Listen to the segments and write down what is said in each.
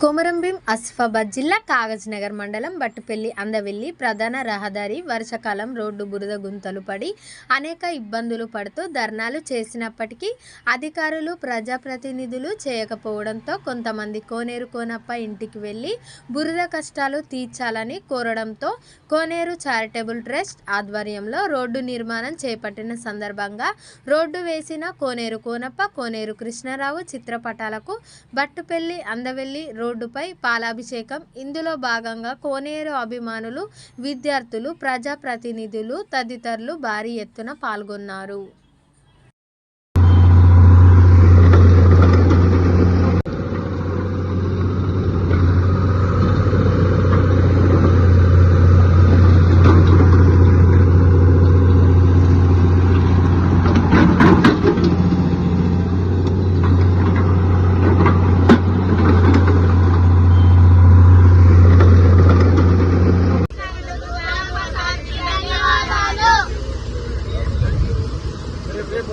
కొమరంభీం ఆసిఫాబాద్ జిల్లా కాగజ్నగర్ మండలం బట్టుపల్లి అందవెల్లి ప్రధాన రహదారి వర్షాకాలం రోడ్డు బురద గుంతలు పడి అనేక ఇబ్బందులు పడుతూ ధర్నాలు చేసినప్పటికీ అధికారులు ప్రజాప్రతినిధులు చేయకపోవడంతో కొంతమంది కోనేరు కోనప్ప ఇంటికి వెళ్ళి బురద కష్టాలు తీర్చాలని కోరడంతో కోనేరు చారిటబుల్ ట్రస్ట్ ఆధ్వర్యంలో రోడ్డు నిర్మాణం చేపట్టిన సందర్భంగా రోడ్డు వేసిన కోనేరు కోనప్ప కోనేరు కృష్ణారావు చిత్రపటాలకు బట్టుపల్లి అందవెల్లి రోడ్డుపై పాలాభిషేకం. ఇందులో భాగంగా కోనేరు అభిమానులు విద్యార్థులు ప్రజాప్రతినిధులు తదితరులు భారీ ఎత్తున పాల్గొన్నారు.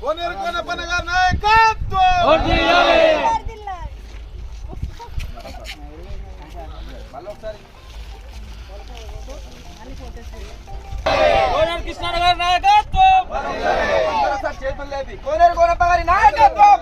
కోనేరు కోనప్పన్న గారి నాయకత్వం! కోనేరు కృష్ణ గారి నాయకత్వం! చేతులు లేపి కోనేరు కోనప్ప గారి నాయకత్వం!